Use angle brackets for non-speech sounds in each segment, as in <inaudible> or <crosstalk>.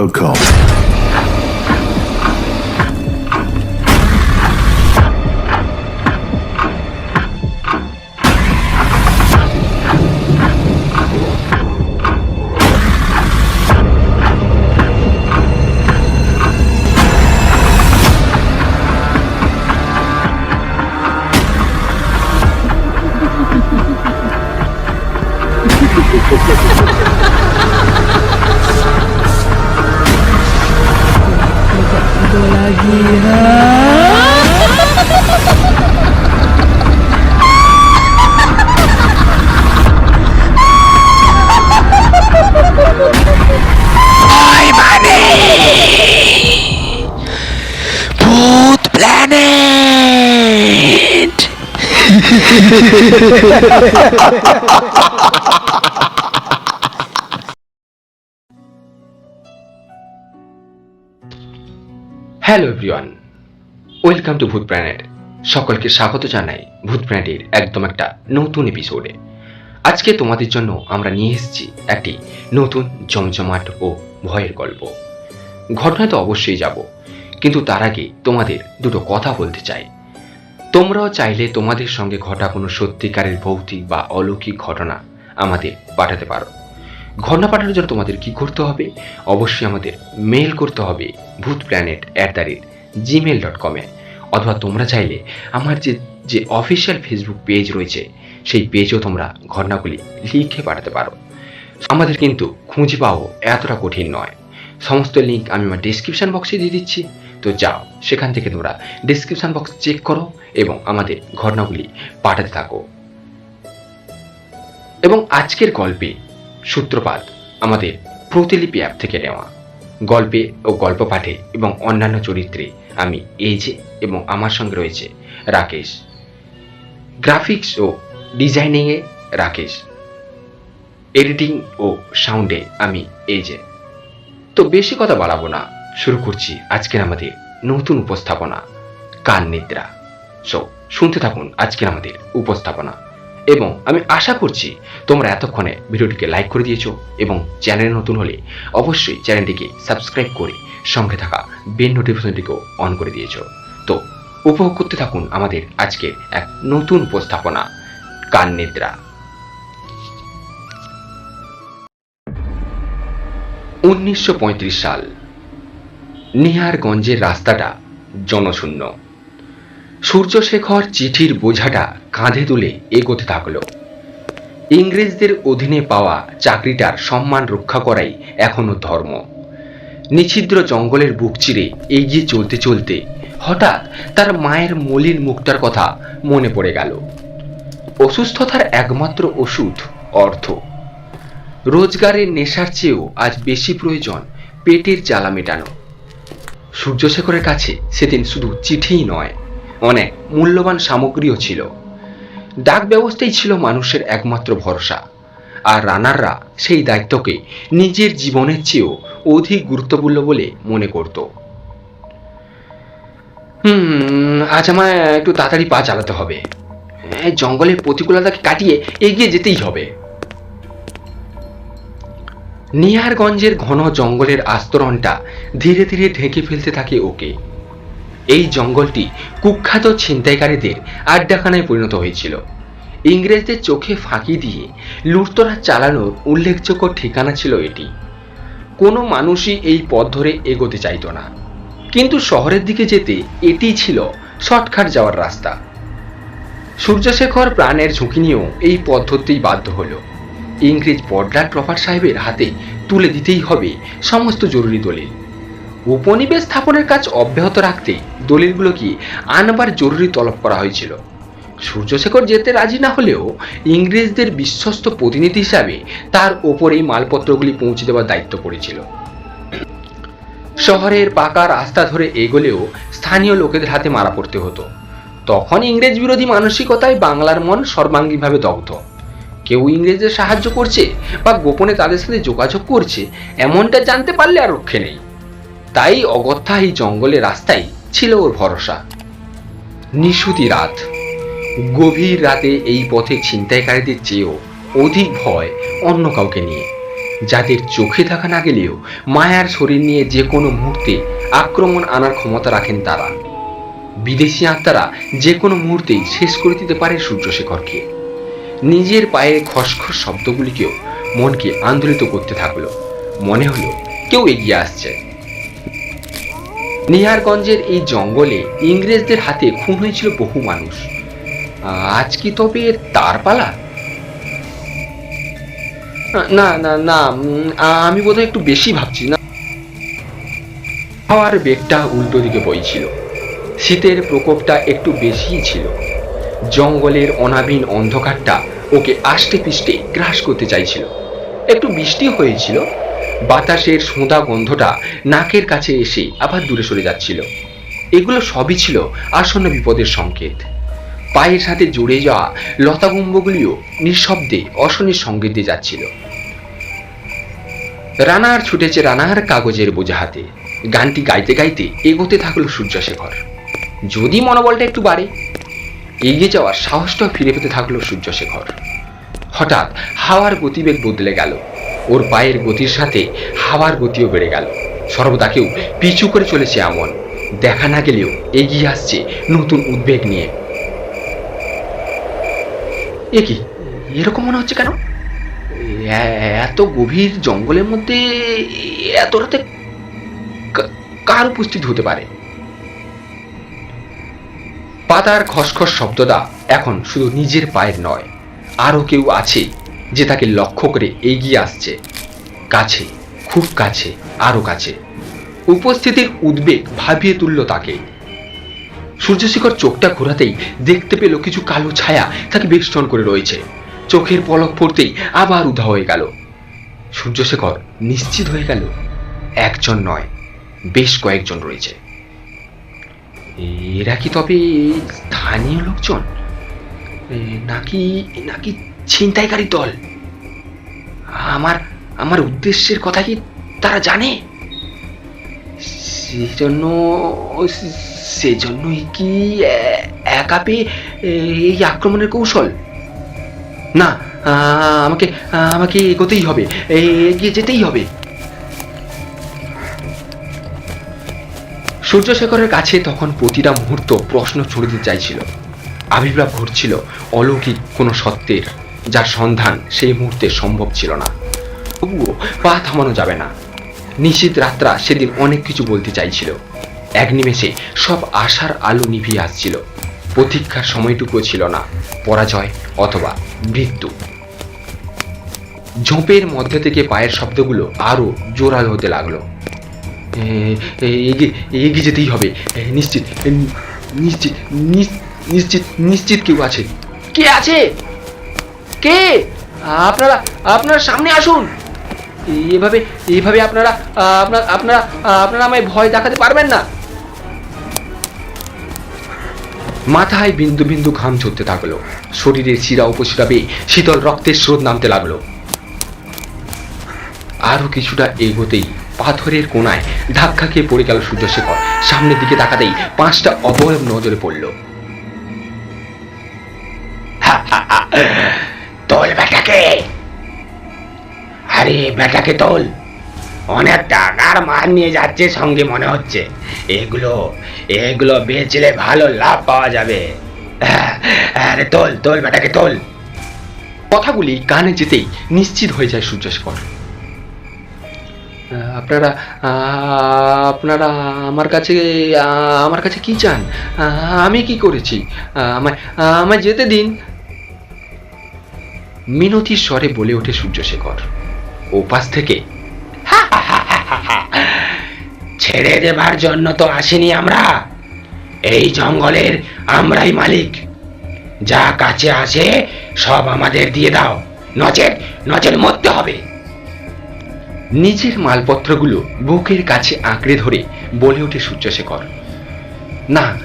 Welcome. Hello everyone welcome to Bhoot planet সকলকে স্বাগত জানাই ভূত প্ল্যানেটের একদম একটা নতুন এপিসোডে আজকে তোমাদের জন্য আমরা নিয়ে এসেছি একটি নতুন জমজমাট ও ভয়ের গল্প। ঘটনায় তো অবশ্যই যাব, কিন্তু তার আগে তোমাদের দুটো কথা বলতে চাই। তোমরাও চাইলে তোমাদের সঙ্গে ঘটা কোনো সত্যিকারের ভৌতিক বা অলৌকিক ঘটনা আমাদের পাঠাতে পারো। ঘটনা পাঠানোর জন্য তোমাদের কি করতে হবে? অবশ্যই আমাদের মেল করতে হবে Bhoot planet at the rate Gmail dot কমে অথবা তোমরা চাইলে আমার যে যে অফিসিয়াল ফেসবুক পেজ রয়েছে, সেই পেজেও তোমরা ঘটনাগুলি লিখে পাঠাতে পারো। আমাদের কিন্তু খুঁজে পাও এতটা কঠিন নয়। সমস্ত লিঙ্ক আমি আমার ডিসক্রিপশন বক্সে দিয়ে দিচ্ছি। তো যাও, সেখান থেকে তোমরা ডিসক্রিপশন বক্স চেক করো এবং আমাদের ঘটনাগুলি পাঠাতে থাকো। এবং আজকের গল্পে সূত্রপাত আমাদের প্রতিলিপি অ্যাপ থেকে নেওয়া। গল্পে ও গল্প পাঠে এবং অন্যান্য চরিত্রে আমি এজে এবং আমার সঙ্গে রয়েছে রাকেশ। গ্রাফিক্স ও ডিজাইনিংয়ে রাকেশ। এডিটিং ও সাউন্ডে আমি এজে তো বেশি কথা বাড়াবো না। শুরু করছি আজকের আমাদের নতুন উপস্থাপনা, কান নিদ্রা। সো শুনতে থাকুন আজকের আমাদের উপস্থাপনা। এবং আমি আশা করছি তোমরা এতক্ষণে ভিডিওটিকে লাইক করে দিয়েছ এবং চ্যানেলে নতুন হলে অবশ্যই চ্যানেলটিকে সাবস্ক্রাইব করে সঙ্গে থাকা বেল নোটিফিকেশনটিকেও অন করে দিয়েছ। তো, উপভোগ করতে থাকুন আমাদের আজকের এক নতুন উপস্থাপনা, কান নিদ্রা। উনিশশো পঁয়ত্রিশ সাল নিহারগঞ্জের রাস্তাটা জনশূন্য। সূর্যশেখর চিঠির বোঝাটা কাঁধে তুলে এগোতে থাকল। ইংরেজদের অধীনে পাওয়া চাকরিটার সম্মান রক্ষা করাই এখনও ধর্ম। নিছিদ্র জঙ্গলের বুক চিরে এগিয়ে চলতে চলতে হঠাৎ তার মায়ের মলিন মুখটার কথা মনে পড়ে গেল। অসুস্থতার একমাত্র ওষুধ অর্থ। রোজগারের নেশার চেয়েও আজ বেশি প্রয়োজন পেটের জ্বালা মেটানো। সূর্যশেখরের কাছে সেদিন শুধু চিঠিই নয়, অনেক মূল্যবান সামগ্রীও ছিল। ডাক ব্যবস্থাই ছিল মানুষের একমাত্র ভরসা। আর রানাররা সেই দায়িত্বকে নিজের জীবনের চেয়েও অধিক গুরুত্বপূর্ণ বলে মনে করত। হুম, আজ আমায় একটু তাড়াতাড়ি পা চালাতে হবে। জঙ্গলের প্রতিকূলতাকে কাটিয়ে এগিয়ে যেতেই হবে। নিহারগঞ্জের ঘন জঙ্গলের আস্তরণটা ধীরে ধীরে ঢেকে ফেলতে থাকে ওকে। এই জঙ্গলটি কুখ্যাত ছিনতাইকারীদের আড্ডাখানায় পরিণত হয়েছিল। ইংরেজদের চোখে ফাঁকি দিয়ে লুটতরা চালানোর উল্লেখযোগ্য ঠিকানা ছিল এটি। কোনো মানুষই এই পথ ধরে এগোতে চাইতো না। কিন্তু শহরের দিকে যেতে এটিই ছিল শর্টকাট যাওয়ার রাস্তা। সূর্যশেখর প্রাণের ঝুঁকি নিয়েও এই পদ্ধতিই বাধ্য হলো। ইংরেজ বডলার প্রফাট সাহেবের হাতে তুলে দিতেই হবে সমস্ত জরুরি দলিল। উপনিবেশ স্থাপনের কাজ অব্যাহত রাখতে দলিলগুলোকে আনবার জরুরি তলব করা হয়েছিল। সূর্যশেখর যেতে রাজি না হলেও ইংরেজদের বিশ্বস্ত প্রতিনিধি হিসাবে তার ওপর এই মালপত্রগুলি পৌঁছে দেওয়ার দায়িত্ব পড়েছিল। শহরের পাকা রাস্তা ধরে এগোলেও স্থানীয় লোকেদের হাতে মারা পড়তে হতো। তখন ইংরেজ বিরোধী মানসিকতায় বাংলার মন সর্বাঙ্গীভাবে দগ্ধ। কেউ ইংরেজদের সাহায্য করছে বা গোপনে তাদের সাথে যোগাযোগ করছে, এমনটা জানতে পারলে আর রক্ষে নেই। তাই অগত্যা এই জঙ্গলের রাস্তায় ছিল ওর ভরসা। নিশুতি রাত। গভীর রাতে এই পথে ছিনতাইকারীদের চেয়েও অধিক ভয় অন্য কাউকে নিয়ে। যাদের চোখে দেখা না গেলেও মায়ার শরীর নিয়ে যে কোনো মুহূর্তে আক্রমণ আনার ক্ষমতা রাখেন তারা। বিদেশি আত্মারা যে কোনো মুহূর্তেই শেষ করে দিতে পারে সূর্যশেখরকে। নিজের পায়ের খসখস শব্দগুলিকেও মনকে আন্দোলিত করতে থাকল। মনে হলো কেউ এগিয়ে আসছে। নিহারগঞ্জের এই জঙ্গলে ইংরেজদের হাতে খুন হয়েছিল বহু মানুষ। আজ কি তবে তার পালা? না না না, আমি বোধহয় একটু বেশি ভাবছি। না, হাওয়ার বেগটা উল্টো দিকে বইছিল। শীতের প্রকোপটা একটু বেশিই ছিল। জঙ্গলের অনাবিন অন্ধকারটা ওকে আষ্টে পিষ্টে গ্রাস করতে চাইছিল। একটু বৃষ্টি হয়েছিল, বাতাসের সোঁদা গন্ধটা নাকের কাছে এসে আবার দূরে সরে যাচ্ছিল। এগুলো সবই ছিল আসন্ন বিপদের সংকেত। পায়ের সাথে জুড়ে যাওয়া লতাগুম্বগুলিও নিঃশব্দে অশনির সংগীত দিয়ে যাচ্ছিল। রানার ছুটেছে রানার কাগজের বোঝা হাতে। গানটি গাইতে গাইতে এগোতে থাকল সূর্যশেখর। যদি মনোবলটা একটু বাড়ে এগিয়ে যাওয়ার সাহসটাও ফিরে পেতে থাকল সূর্যশেখর। হঠাৎ হাওয়ার গতিবেগ বদলে গেল। ওর পায়ের গতির সাথে হাওয়ার গতিও বেড়ে গেল। সর্বদা কেউ পিছু করে চলেছে এমন দেখা না গেলেও এগিয়ে আসছে নতুন উদ্বেগ নিয়ে। এ কি? এরকম মনে হচ্ছে কেন? এত গভীর জঙ্গলের মধ্যে এত রাতে কার উপস্থিত হতে পারে? পাতার খসখস শব্দটা এখন শুধু নিজের পায়ের নয়। আরও কেউ আছে যে তাকে লক্ষ্য করে এগিয়ে আসছে। কাছে, খুব কাছে, আরও কাছে। উপস্থিতির উদ্বেগ ভাবিয়ে তুলল তাকে। সূর্যশেখর চোখটা ঘোরাতেই দেখতে পেল কিছু কালো ছায়া তাকে বেষ্টন করে রয়েছে। চোখের পলক পড়তেই আবার উধা হয়ে গেল। সূর্যশেখর নিশ্চিত হয়ে গেল, একজন নয়, বেশ কয়েকজন রয়েছে। এরা কি তবে স্থানীয় লোকজন নাকি নাকি ছিনতাইকারী দল? আমার আমার উদ্দেশ্যের কথা কি তারা জানে? সেজন্য, সেজন্যই কি একা পেয়ে এই আক্রমণের কৌশল? না আমাকে আমাকে এগোতেই হবে এগিয়ে যেতেই হবে। সূর্যশেখরের কাছে তখন প্রতিটা মুহূর্ত প্রশ্ন ছুড়ে দিতে চাইছিল। আবির্ভাব ঘটছিল অলৌকিক কোনো সত্যের, যার সন্ধান সেই মুহূর্তে সম্ভব ছিল না। তবুও পা থামানো যাবে না। নিশীত রাত্রা সেদিন অনেক কিছু বলতে চাইছিল। এক নিমেষে সব আশার আলো নিভিয়ে আসছিল। প্রতীক্ষার সময়টুকুও ছিল না, পরাজয় অথবা মৃত্যু। ঝোপের মধ্যে থেকে পায়ের শব্দগুলো আরও জোরালো হতে লাগল। এগিয়ে যেতেই হবে। নিশ্চিত নিশ্চিত নিশ্চিত নিশ্চিত কেউ আছে। কে আছে? কে? আপনারা আপনারা সামনে আসুন। এভাবে এইভাবে আপনারা আপনার আপনারা আপনারা আমায় ভয় দেখাতে পারবেন না। মাথায় বিন্দু বিন্দু ঘাম ঝরতে থাকল শরীরের শিরা উপশিরা বেয়ে শীতল রক্তের স্রোত নামতে লাগল। আরও কিছুটা এগোতেই পাথরের কোনায় ধাক্কা খেয়ে পড়ে গেল সূর্যশেখর। সামনের দিকে তাকাতেই পাঁচটা অবয়ব নজরে পড়ল। <laughs> তোল বেটাকে। আরে বেটাকে তোল। অনেক টাকার মাল নিয়ে যাচ্ছে সঙ্গে মনে হচ্ছে। এগুলো এগুলো বেচলে ভালো লাভ পাওয়া যাবে। <laughs> আরে তোল তোল বেটাকে তোল। কথাগুলি কানে যেতেই নিশ্চিত হয়ে যায় সূর্যশেখর। আপনারা আপনারা আমার কাছে আমার কাছে কি চান? আমি কি করেছি? আমায় আমায় যেতে দিন। মিনতির স্বরে বলে ওঠে সূর্যশেখর। ওপাশ থেকে ছেড়ে দেবার জন্য তো আসিনি আমরা। এই জঙ্গলের আমরাই মালিক। যা কাছে আসে, সব আমাদের দিয়ে দাও। নচেত নচেত মরতে হবে। নিজের মালপত্রগুলো বুকের কাছে আঁকড়ে ধরে বলে ওঠে সূর্যশেখর। না,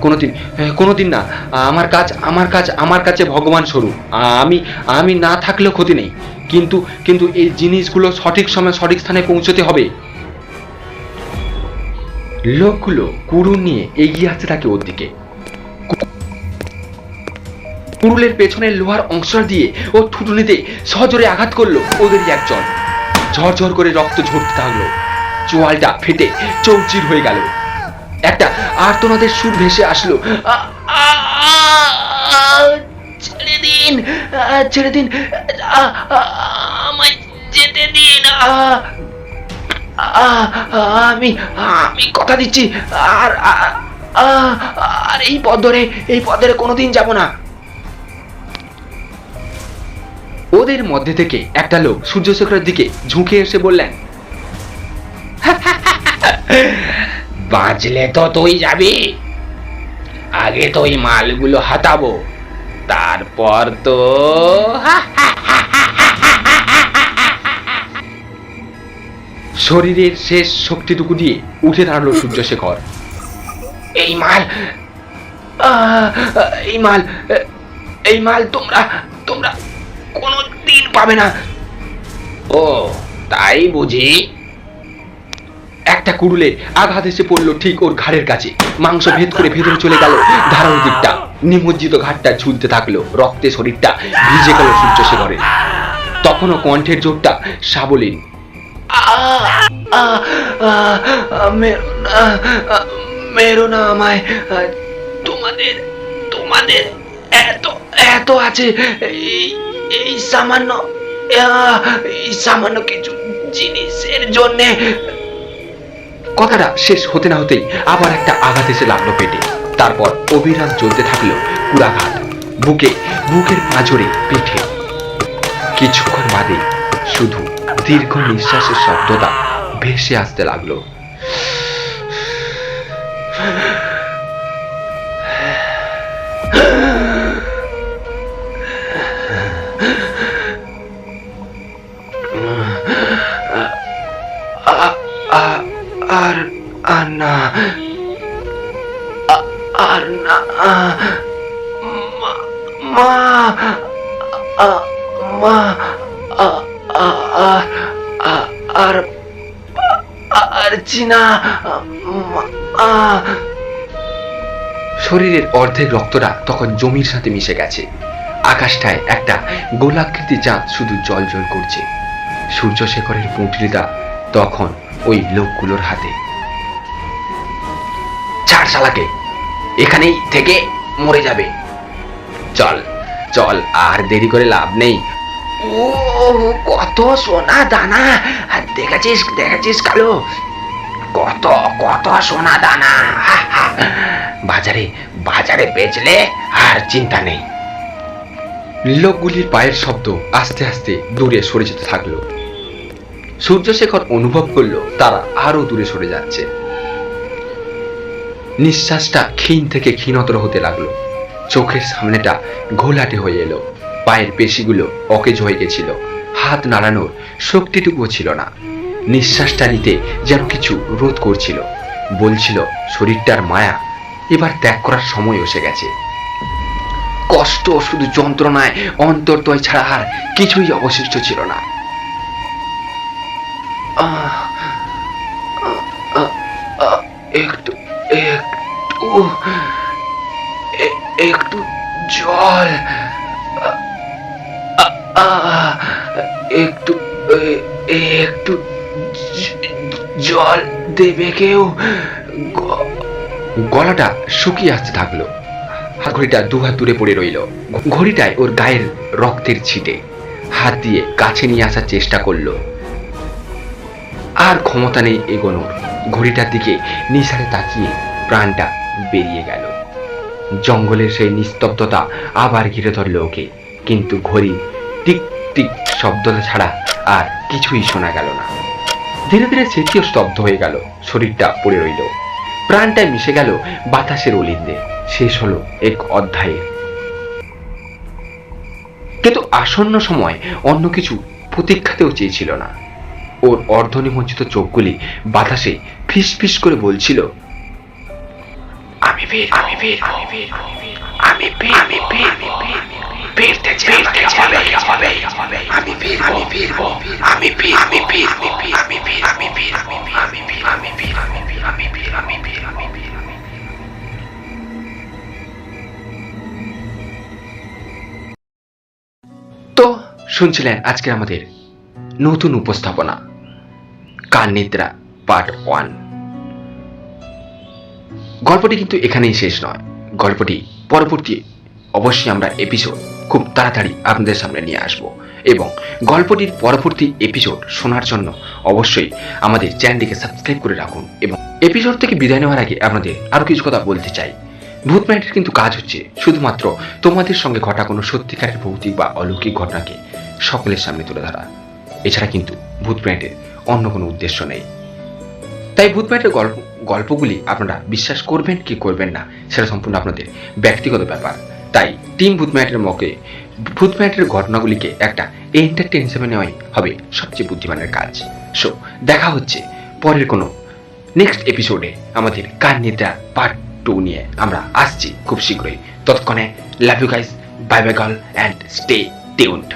কোনোদিন কোনোদিন না, আমার কাজ আমার কাজ, আমার কাছে ভগবান স্বরূপ। আমি আমি না থাকলেও ক্ষতি নেই। কিন্তু কিন্তু এই জিনিসগুলো সঠিক সময় সঠিক স্থানে পৌঁছতে হবে। লোকগুলো কুড়ুল নিয়ে এগিয়ে আসতে থাকে ওর দিকে। কুড়ুলের পেছনের লোহার অংশ দিয়ে ও থুটুনিতে সজোরে আঘাত করল ওদেরই একজন। ঝরঝর করে রক্ত ঝরতে থাকল। চোয়ালটা ফেটে চৌচির হয়ে গেল। একটা আর্তনাদের সুর ভেসে আসলো ছেড়ে দিন ছেড়ে দিন যেতে দিন আমি আমি কথা দিচ্ছি, আর আর এই ধরে, এই পথ ধরে কোনোদিন যাব না। ওদের মধ্যে থেকে একটা লোক সূর্যশেখরের দিকে ঝুঁকে এসে বললেন বাঁচলে তো তুই যাবি আগে তো ওই মালগুলো হাতাবো তারপর তো শরীরের শেষ শক্তিটুকু দিয়ে উঠে দাঁড়াল সূর্যশেখর এই মাল এই মাল এই মাল তোমরা তোমরা পাবে না। ও তাই বুঝি? একটা কুড়ুলে আঘাত এসে পড়ল ঠিক ওর ঘাড়ের কাছে। মাংস ভেদ করে ভেতরে চলে গেল। ধারালো দিকটা। নিমজ্জিত ঘাটটা ঝুলতে থাকল। রক্তে শরীরটা ভিজে গেল সূর্য সূর্যশেখরে। তখনও কণ্ঠের জোরটা সাবলীন মেরো না আমায়। তোমাদের তোমাদের এত এত আছে। এই এই সামান্য এই সামান্য কিছু জিনিসের জন্যে। কথাটা শেষ হতে না হতেই আবার একটা আঘাত এসে লাগল পেটে। তারপর অবিরাম চলতে থাকল কুড়াঘাত, বুকে, বুকের পাঁজরে পিঠে। কিছুক্ষণ বাদে শুধু দীর্ঘ নিঃশ্বাসের শব্দটা ভেসে আসতে লাগল। মা আর আর চিনা শরীরের অর্ধেক রক্তটা তখন জমির সাথে মিশে গেছে। আকাশটায় একটা গোলাকৃতি চাঁদ শুধু জল জল করছে। সূর্যশেখরের পুঁটলিটা তখন ওই লোকগুলোর হাতে। ছাড় শালাকে, এখানেই থেকে মরে যাবে। চল চল, আর দেরি করে লাভ নেই। ও কত সোনা দানা। আর দেখেছিস দেখেছিস কালো? কত কত সোনা দানা। বাজারে বাজারে বেচলে আর চিন্তা নেই। লোকগুলির পায়ের শব্দ আস্তে আস্তে দূরে সরে যেতে থাকল। সূর্যশেখর অনুভব করল, তারা আরও দূরে সরে যাচ্ছে। নিঃশ্বাসটা ক্ষীণ থেকে ক্ষীণতর হতে লাগল। চোখের সামনেটা ঘোলাটে হয়ে এলো। পায়ের পেশিগুলো অকেজ হয়ে গেছিল। হাত নাড়ানোর শক্তিটুকুও ছিল না। নিঃশ্বাসটা নিতে যেন কিছু রোধ করছিল। বলছিল, শরীরটার মায়া এবার ত্যাগ করার সময় এসে গেছে। কষ্ট শুধু যন্ত্রণায় অন্তর্দয় ছাড়া আর কিছুই অবশিষ্ট ছিল না। একটু একটু একটু জল। জল দেবে কেউ? গলাটা শুকিয়ে আসতে থাকল। হাত ঘড়িটা দু হাত দূরে পড়ে রইল। ঘড়িটায় ওর গায়ের রক্তের ছিটে। হাত দিয়ে কাছে নিয়ে আসার চেষ্টা করল। আর ক্ষমতা নেই এগোনোর। ঘড়িটার দিকে নিসারে তাকিয়ে প্রাণটা বেরিয়ে গেল। জঙ্গলের সেই নিস্তব্ধতা আবার ঘিরে ধরল ওকে। কিন্তু ঘড়ি টিক টিক শব্দটা ছাড়া আর কিছুই শোনা গেল না। ধীরে ধীরে সেটিও স্তব্ধ হয়ে গেল। শরীরটা পড়ে রইল। প্রাণটা মিশে গেল বাতাসের অলিন্দে। শেষ হলো এক অধ্যায়ের কিন্তু আসন্ন সময় অন্য কিছু প্রতীক্ষাতেও চেয়েছিল না। ওর অর্ধনিমজ্জিত চোখগুলি বাতাসে ফিস ফিস করে বলছিল, আমি আমি আমি আমি আমি ফির ফিরতে আমাকে হবে হবে আমি ফির আমি ফিরবো আমি ফির আমি ফির আমি ফির আমি ফির আমি ফির আমি ফির আমি ফির আমি ফির আমি ফির আমি ফির আমি ফির তো শুনছিলেন আজকে আমাদের নতুন উপস্থাপনা কান নিদ্রা পার্ট ওয়ান গল্পটি কিন্তু এখানেই শেষ নয় গল্পটি পরবর্তী অবশ্যই আমরা এপিসোড খুব তাড়াতাড়ি আপনাদের সামনে নিয়ে আসব। এবং গল্পটির পরবর্তী এপিসোড শোনার জন্য অবশ্যই আমাদের চ্যানেলটিকে সাবস্ক্রাইব করে রাখুন এবং এপিসোড থেকে বিদায় নেওয়ার আগে আপনাদের আরও কিছু কথা বলতে চাই। ভূত কিন্তু কাজ হচ্ছে শুধুমাত্র তোমাদের সঙ্গে ঘটা কোনো সত্যিকারের ভৌতিক বা অলৌকিক ঘটনাকে সকলের সামনে তুলে ধরা। এছাড়া কিন্তু ভূত অন্য কোনো উদ্দেশ্য নেই। তাই ভূত গল্প গল্পগুলি আপনারা বিশ্বাস করবেন কি করবেন না, সেটা সম্পূর্ণ আপনাদের ব্যক্তিগত ব্যাপার। তাই টিম ভূত ম্যাটের মকে, ভূত ম্যাটের ঘটনাগুলিকে একটা এন্টারটেন হিসেবে নেওয়াই হবে সবচেয়ে বুদ্ধিমানের কাজ। সো দেখা হচ্ছে পরের কোনো নেক্সট এপিসোডে আমাদের কার নিদ্রা পার্ট টু নিয়ে। আমরা আসছি খুব শীঘ্রই। ততক্ষণে love you guys bye bye girl and stay tuned